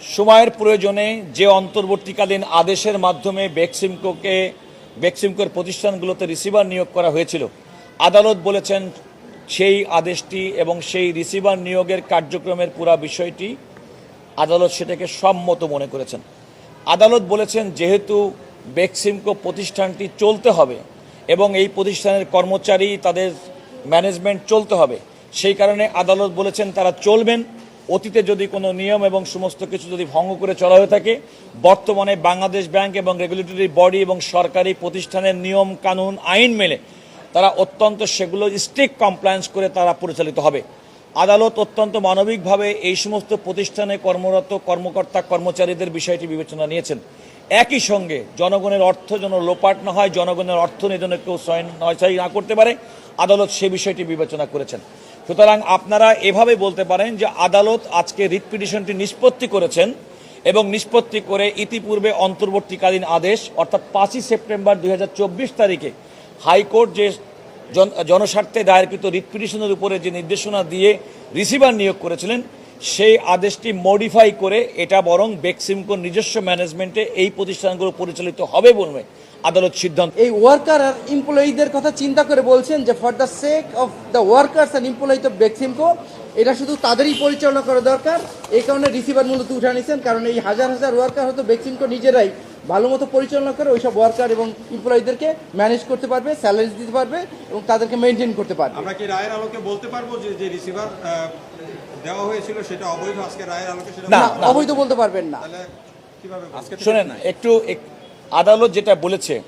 সময়ের প্রয়োজনে যে অন্তর্বর্তীকালীন আদেশের মাধ্যমে বেক্সিমকোকে, বেক্সিমকোর প্রতিষ্ঠানগুলোতে রিসিভার নিয়োগ করা হয়েছিল, আদালত বলেছেন সেই আদেশটি এবং সেই রিসিভার নিয়োগের কার্যক্রমের পুরা বিষয়টি আদালত সেটাকে সম্মত মনে করেছেন। আদালত বলেছেন যেহেতু বেক্সিমকো প্রতিষ্ঠানটি চলতে হবে এবং এই প্রতিষ্ঠানের কর্মচারী তাদের ম্যানেজমেন্ট চলতে হবে, সেই কারণে আদালত বলেছেন তারা চলবেন। অতীতে যদি কোনো নিয়ম এবং সমস্ত কিছু যদি ভঙ্গ করে চলা হয়ে থাকে, বর্তমানে বাংলাদেশ ব্যাংক এবং রেগুলেটরি বডি এবং সরকারি প্রতিষ্ঠানের নিয়ম, কানুন, আইন মেলে, তারা অত্যন্ত সেগুলো স্ট্রিক্ট কমপ্লায়েন্স করে তারা পরিচালিত হবে। আদালত অত্যন্ত মানবিকভাবে এই সমস্ত প্রতিষ্ঠানে কর্মরত কর্মকর্তা কর্মচারীদের বিষয়টি বিবেচনা নিয়েছেন। একই সঙ্গে জনগণের অর্থ যেন লোপাট না হয়, জনগণের অর্থ নিয়ে কেউ নয়ছাই না করতে পারে, আদালত সে বিষয়টি বিবেচনা করেছেন। সুতরাং আপনারা এভাবে বলতে পারেন যে আদালত আজকে রিট পিটিশনটি নিষ্পত্তি করেছেন এবং নিষ্পত্তি করে ইতিপূর্বে অন্তর্বর্তীকালীন আদেশ, অর্থাৎ পাঁচই সেপ্টেম্বর দুই হাজার চব্বিশ তারিখে হাইকোর্ট যে জনস্বার্থে দায়েরকৃত রিট পিটিশনের উপরে যে নির্দেশনা দিয়ে রিসিভার নিয়োগ করেছিলেন, সেই আদেশটি মডিফাই করে এটা বরং বেক্সিমকোর নিজস্ব ম্যানেজমেন্টে এই প্রতিষ্ঠানগুলো পরিচালিত হবে বলবে আদালত সিদ্ধান্ত এই ওয়ার্কার আর এমপ্লয়ীদের কথা চিন্তা করে বলছেন যে for the sake of the workers and employees of Beximco এটা শুধু তাদেরই পরিচালনা করা দরকার। এই কারণে রিসিভার মূলত উঠে নিয়েছেন কারণ এই হাজার হাজার ওয়ার্কার হয়তো বেক্সিমকো নিজেরাই ভালো মতো পরিচালনা করে ওইসব ওয়ার্কার এবং এমপ্লয়ীদেরকে ম্যানেজ করতে পারবে স্যালারি দিতে পারবে এবং তাদেরকে মেনটেন করতে পারবে। আমরা কি রায়ের আলোকে বলতে পারব যে যে রিসিভার দেওয়া হয়েছিল সেটা অবৈধ? আজকে রায়ের আলোকে সেটা না। অবৈধ বলতে পারবেন না। তাহলে কীভাবে আজকে শোনেন একটু এক- আদালত যেটা বলেছে